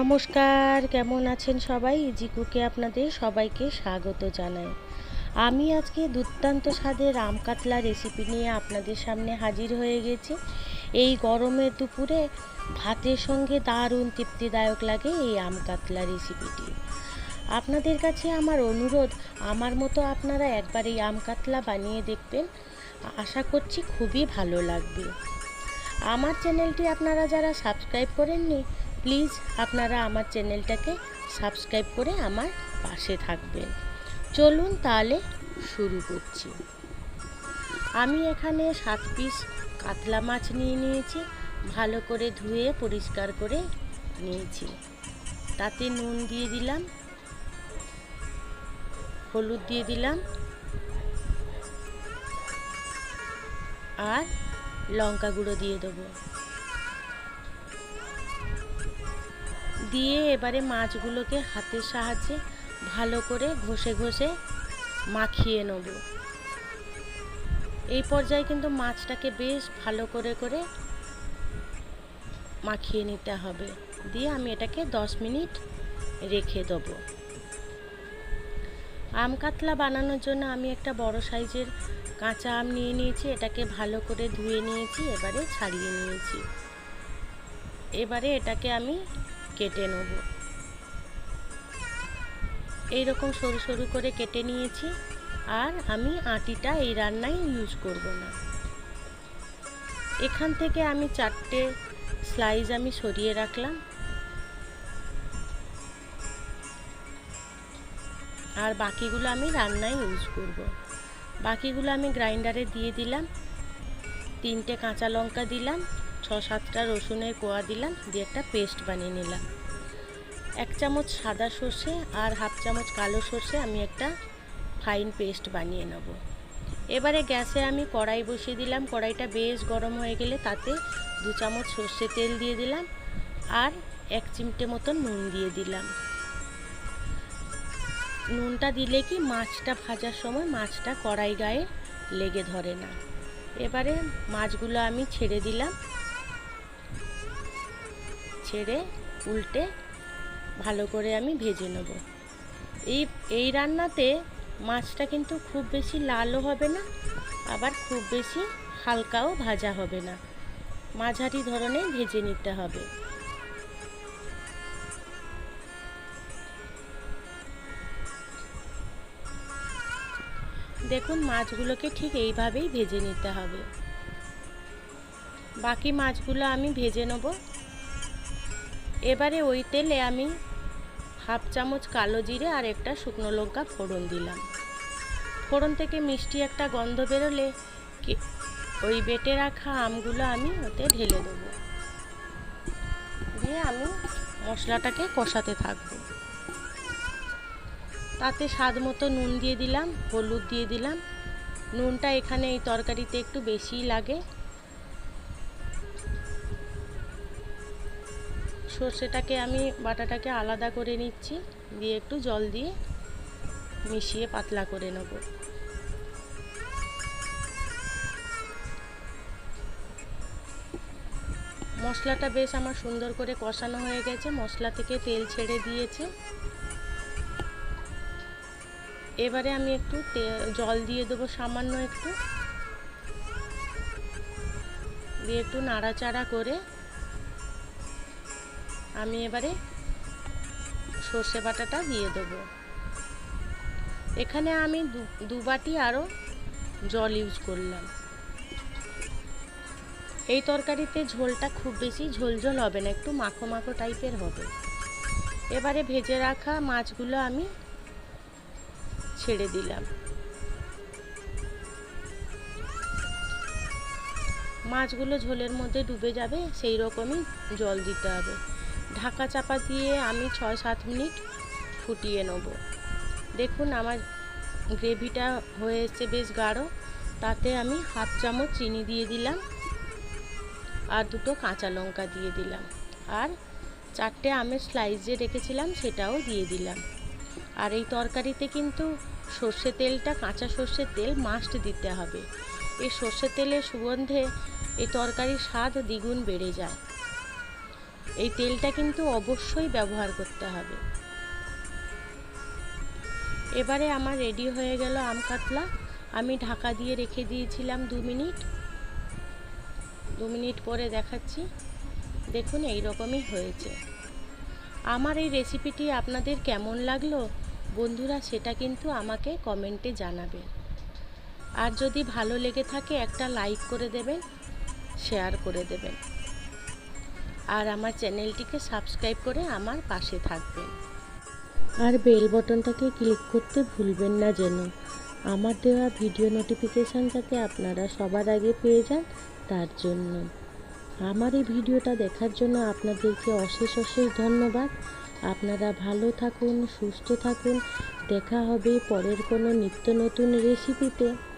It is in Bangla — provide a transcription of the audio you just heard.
নমস্কার, কেমন আছেন সবাই? জিকুকে আপনাদের সবাইকে স্বাগত জানাই। আমি আজকে দুর্দান্ত স্বাদের আম কাতলা রেসিপি নিয়ে আপনাদের সামনে হাজির হয়ে গেছি। এই গরমের দুপুরে ভাতের সঙ্গে দারুণ তৃপ্তিদায়ক লাগে এই আম কাতলা রেসিপিটি আপনাদের কাছে আমার অনুরোধ, আমার মতো আপনারা একবার এই আম কাতলা বানিয়ে দেখবেন। আশা করছি খুবই ভালো লাগবে। আমার চ্যানেলটি আপনারা যারা সাবস্ক্রাইব করেননি প্লিজ আপনারা আমার চ্যানেলটাকে সাবস্ক্রাইব করে আমার পাশে থাকবেন। চলুন তাহলে শুরু করছি। আমি এখানে সাত পিস কাতলা মাছ নিয়ে নিয়েছি, ভালো করে ধুয়ে পরিষ্কার করে নিয়েছি। তাতে নুন দিয়ে দিলাম, হলুদ দিয়ে দিলাম, আর লঙ্কা গুঁড়ো দিয়ে দেবো। দিয়ে এবারে মাছগুলোকে হাতের সাহায্যে ভালো করে ঘষে ঘষে মাখিয়ে নেব। এই পর্যায়ে কিন্তু মাছটাকে বেশ ভালো করে করে মাখিয়ে নিতে হবে। দিয়ে আমি এটাকে দশ মিনিট রেখে দেবো। আম কাতলা বানানোর জন্য আমি একটা বড় সাইজের কাঁচা আম নিয়ে নিয়েছি। এটাকে ভালো করে ধুয়ে নিয়েছি, এবারে ছাড়িয়ে নিয়েছি। এবারে এটাকে আমি কেটে নেব। এইরকম সরু সরু করে কেটে নিয়েছি, আর আমি আটিটা এই রান্নায় ইউজ করব না। এখান থেকে আমি চারটে স্লাইস আমি সরিয়ে রাখলাম। আর বাকিগুলো আমি রান্নায় ইউজ করব। বাকিগুলো আমি গ্রাইন্ডারে দিয়ে দিলাম, তিনটে কাঁচা লঙ্কা দিলাম ছ সাতটা রসুনের কোয়া দিলাম, দিয়ে একটা পেস্ট বানিয়ে নিলাম। এক চামচ সাদা সর্ষে আর হাফ চামচ কালো সর্ষে আমি একটা ফাইন পেস্ট বানিয়ে নেব। এবারে গ্যাসে আমি কড়াই বসিয়ে দিলাম। কড়াইটা বেশ গরম হয়ে গেলে তাতে দু চামচ সর্ষে তেল দিয়ে দিলাম আর এক চিমটে মতন নুন দিয়ে দিলাম। নুনটা দিলে কি মাছটা ভাজার সময় মাছটা কড়াই গায়ে লেগে ধরে না। এবারে মাছগুলো আমি ছেড়ে দিলাম। ছেড়ে উল্টে ভালো করে আমি ভেজে নেব। এই এই রান্নাতে মাছটা কিন্তু খুব বেশি লালও হবে না, আবার খুব বেশি হালকাও ভাজা হবে না। মাঝারি ধরনের ভেজে নিতে হবে। দেখুন, মাছগুলোকে ঠিক এইভাবেই ভেজে নিতে হবে। বাকি মাছগুলো আমি ভেজে নেব। এবারে ওই তেলে আমি হাফ চামচ কালো জিরে আর একটা শুকনো লঙ্কা ফোড়ন দিলাম। ফোড়ন থেকে মিষ্টি একটা গন্ধ বেরোলে ওই বেটে রাখা আমগুলো আমি ওতে ঢেলে দেবো। দিয়ে আমি মশলাটাকে কষাতে থাকব। তাতে স্বাদ মতো নুন দিয়ে দিলাম, হলুদ দিয়ে দিলাম। নুনটা এখানে এই তরকারিতে একটু বেশিই লাগে। সর্ষেটাকে আমি বাটাটাকে আলাদা করে নিচ্ছি, দিয়ে একটু জল দিয়ে মিশিয়ে পাতলা করে নেব। মশলাটা বেশ আমার সুন্দর করে কষানো হয়ে গেছে, মশলা থেকে তেল ছেড়ে দিয়েছে। এবারে আমি একটু জল দিয়ে দেবো সামান্য একটু। দিয়ে একটু নাড়াচাড়া করে আমি এবারে সর্ষে বাটাটা দিয়ে দেবো। এখানে আমি দু বাটি আরও জল ইউজ করলাম। এই তরকারিতে ঝোলটা খুব বেশি ঝোল ঝোল হবে না, একটু মাখো মাখো টাইপের হবে। এবারে ভেজে রাখা মাছগুলো আমি ছেড়ে দিলাম। মাছগুলো ঝোলের মধ্যে ডুবে যাবে, সেই রকমই জল দিতে হবে। ঢাকা চাপা দিয়ে আমি ছয় সাত মিনিট ফুটিয়ে নেব। দেখুন আমার গ্রেভিটা হয়ে এসছে বেশ গাঢ়। তাতে আমি হাফ চামচ চিনি দিয়ে দিলাম আর দুটো কাঁচা লঙ্কা দিয়ে দিলাম। আর চারটে আমের স্লাইস যে রেখেছিলাম সেটাও দিয়ে দিলাম। আর এই তরকারিতে কিন্তু সর্ষে তেলটা, কাঁচা সর্ষের তেল মাস্ট দিতে হবে। এই সর্ষে তেলের সুগন্ধে এই তরকারির স্বাদ দ্বিগুণ বেড়ে যায়। এই তেলটা কিন্তু অবশ্যই ব্যবহার করতে হবে। এবারে আমার রেডি হয়ে গেল আম কাতলা। আমি ঢাকা দিয়ে রেখে দিয়েছিলাম দু মিনিট। দু মিনিট পরে দেখাচ্ছি। দেখুন এই রকমই হয়েছে। আমার এই রেসিপিটি আপনাদের কেমন লাগল? বন্ধুরা, সেটা কিন্তু আমাকে কমেন্টে জানাবেন আর যদি ভালো লেগে থাকে, একটা লাইক করে দেবেন, শেয়ার করে দেবেন। আর আমার চ্যানেলটিকে সাবস্ক্রাইব করে আমার পাশে থাকবেন। আর বেল বটনটাকে ক্লিক করতে ভুলবেন না যেন। আমার দেওয়া ভিডিও নোটিফিকেশান যাতে আপনারা সবার আগে পেয়ে যান, তার জন্য। আমার এই ভিডিওটা দেখার জন্য আপনাদেরকে অশেষ অশেষ ধন্যবাদ। আপনারা ভালো থাকুন, সুস্থ থাকুন। দেখা হবে পরের কোনো নিত্য নতুন রেসিপিতে